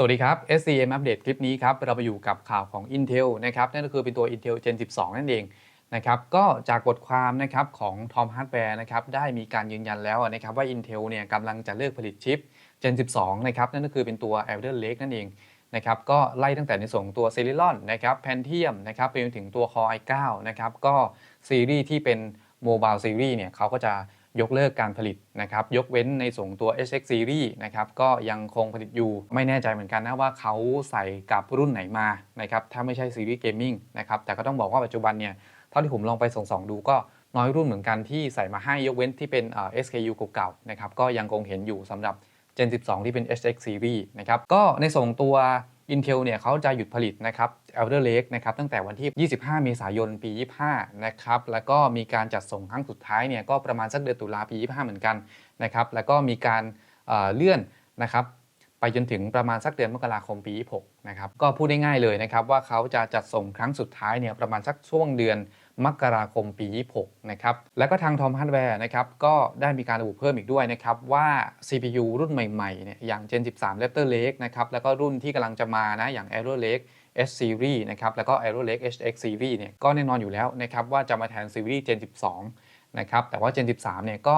สวัสดีครับ SCM อัปเดตคลิปนี้ครับ เราไปอยู่กับข่าวของ Intel นะครับ นั่นก็คือเป็นตัว Intel Gen 12 นั่นเองนะครับ ก็จากบทความนะครับของ Tom Hardware นะครับ ได้มีการยืนยันแล้วนะครับว่า Intel เนี่ยกำลังจะเลิกผลิตชิป Gen 12 นะครับ นั่นก็คือเป็นตัว Alder Lake นั่นเองนะครับ ก็ไล่ตั้งแต่ในส่วนของตัว Celeron นะครับ Pentium นะครับ ไปจนถึงตัว Core i9 นะครับ ก็ซีรีส์ที่เป็น Mobile Series เนี่ยเขาก็จะยกเลิกการผลิตนะครับยกเว้นในส่วนตัว HX Series นะครับก็ยังคงผลิตอยู่ ไม่แน่ใจเหมือนกันนะว่าเขาใส่กับรุ่นไหนมานะครับถ้าไม่ใช่ซีรีส์เกมมิ่งนะครับแต่ก็ต้องบอกว่าปัจจุบันเนี่ยเท่าที่ผมลองไปส่องดูก็น้อยรุ่นเหมือนกันที่ใส่มาให้ยกเว้นที่เป็น SKU เก่าๆนะครับก็ยังคงเห็นอยู่สำหรับ Gen 12 ที่เป็น HX Series นะครับก็ในส่วนตัว Intel เนี่ยเขาจะหยุดผลิตนะครับ Elder Lake นะครับตั้งแต่วันที่ 25 เมษายนปี 25 นะครับ แล้วก็มีการจัดส่งครั้งสุดท้ายเนี่ยก็ประมาณสักเดือนตุลาปี 25 เหมือนกันนะครับ แล้วก็มีการเเลื่อนนะครับไปจนถึงประมาณสักเดือนมกราคมปี 26 นะครับ ก็พูดได้ง่ายเลยนะครับว่าเขาจะจัดส่งครั้งสุดท้ายเนี่ยประมาณสักช่วงเดือน มกราคมปี 26 นะครับ แล้วก็ทาง Tom Hardware นะครับ ก็ได้มีการระบุเพิ่มอีกด้วยนะครับ ว่า CPU รุ่นใหม่ๆ เนี่ยอย่าง Gen 13 Raptor Lake นะครับ แล้วก็รุ่นที่กำลังจะมานะ อย่าง Arrow Lake S Series นะครับ แล้วก็ Arrow Lake HX Series เนี่ย ก็แน่นอนอยู่แล้วนะครับ ว่าจะมาแทนซีรีส์ Gen 12 นะครับ แต่ว่า Gen 13 เนี่ยก็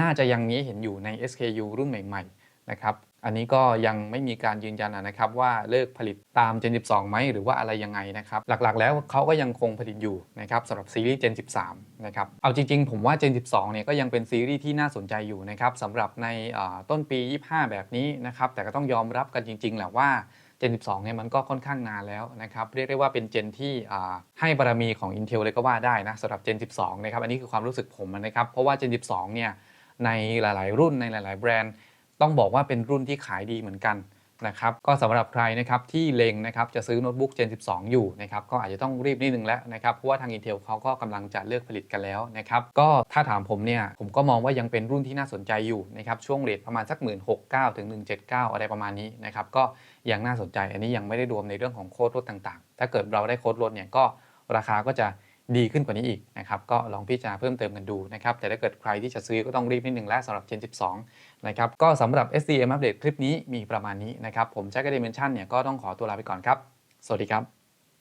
น่าจะยังนี้เห็นอยู่ใน SKU รุ่นใหม่ ๆ นะครับอันนี้ก็ยังไม่มีการยืนยันนะครับว่าเลิกผลิตตาม Gen 12 ไหมหรือว่าอะไรยังไงนะครับหลักๆ แล้วเขาก็ยังคงผลิตอยู่นะครับสำหรับซีรีส์ Gen 13 นะครับเอาจริงๆ ผมว่า Gen 12 เนี่ยก็ยังเป็นซีรีส์ที่น่าสนใจอยู่นะครับสำหรับในต้นปี 25 แบบนี้นะครับแต่ก็ต้องยอมรับกันจริงๆแหละว่า Gen 12 เนี่ยมันก็ค่อนข้างนานแล้วนะครับเรียกได้ว่าเป็นเจนที่ให้บารมีของ Intel เลยก็ว่าได้นะสำหรับ Gen 12 นะครับอันนี้คือความรู้สึกผมนะครับเพราะว่า Gen 12 เนี่ยในหลาย ๆ รุ่นในหลาย ๆ แบรนด์ ต้องบอกว่าเป็นรุ่นที่ขายดีเหมือนกันนะครับก็สำหรับใครนะครับที่เลงนะครับจะซื้อโน้ตบุ๊ก Gen 12 อยู่นะครับก็อาจจะต้องรีบนิดนึงแล้วนะครับเพราะว่าทาง Intel เขาก็กำลังจะเลิกผลิตกันแล้วนะครับก็ถ้าถามผมเนี่ยผมก็มองว่ายังเป็นรุ่นที่น่าสนใจอยู่นะครับช่วงเรทประมาณสัก 1 6 9ถึง179 อะไรประมาณนี้นะครับก็ยังน่าสนใจอันนี้ยังไม่ได้รวมในเรื่องของโค้ดลดต่างๆ ถ้าเกิดเราได้โค้ดลดเนี่ยก็ราคาก็จะ ดีขึ้นกว่านี้อีกนะครับก็ลองพิจารณาเพิ่มเติมกันดูนะครับแต่ถ้าเกิดใครที่จะซื้อก็ต้องรีบนิดนึงแล้วสำหรับเจน12 นะครับก็สำหรับ SDM อัปเดตคลิปนี้มีประมาณนี้นะครับผมแจ็คเดเมนชั่นเนี่ยก็ต้องขอตัวลาไปก่อนครับ สวัสดีครับ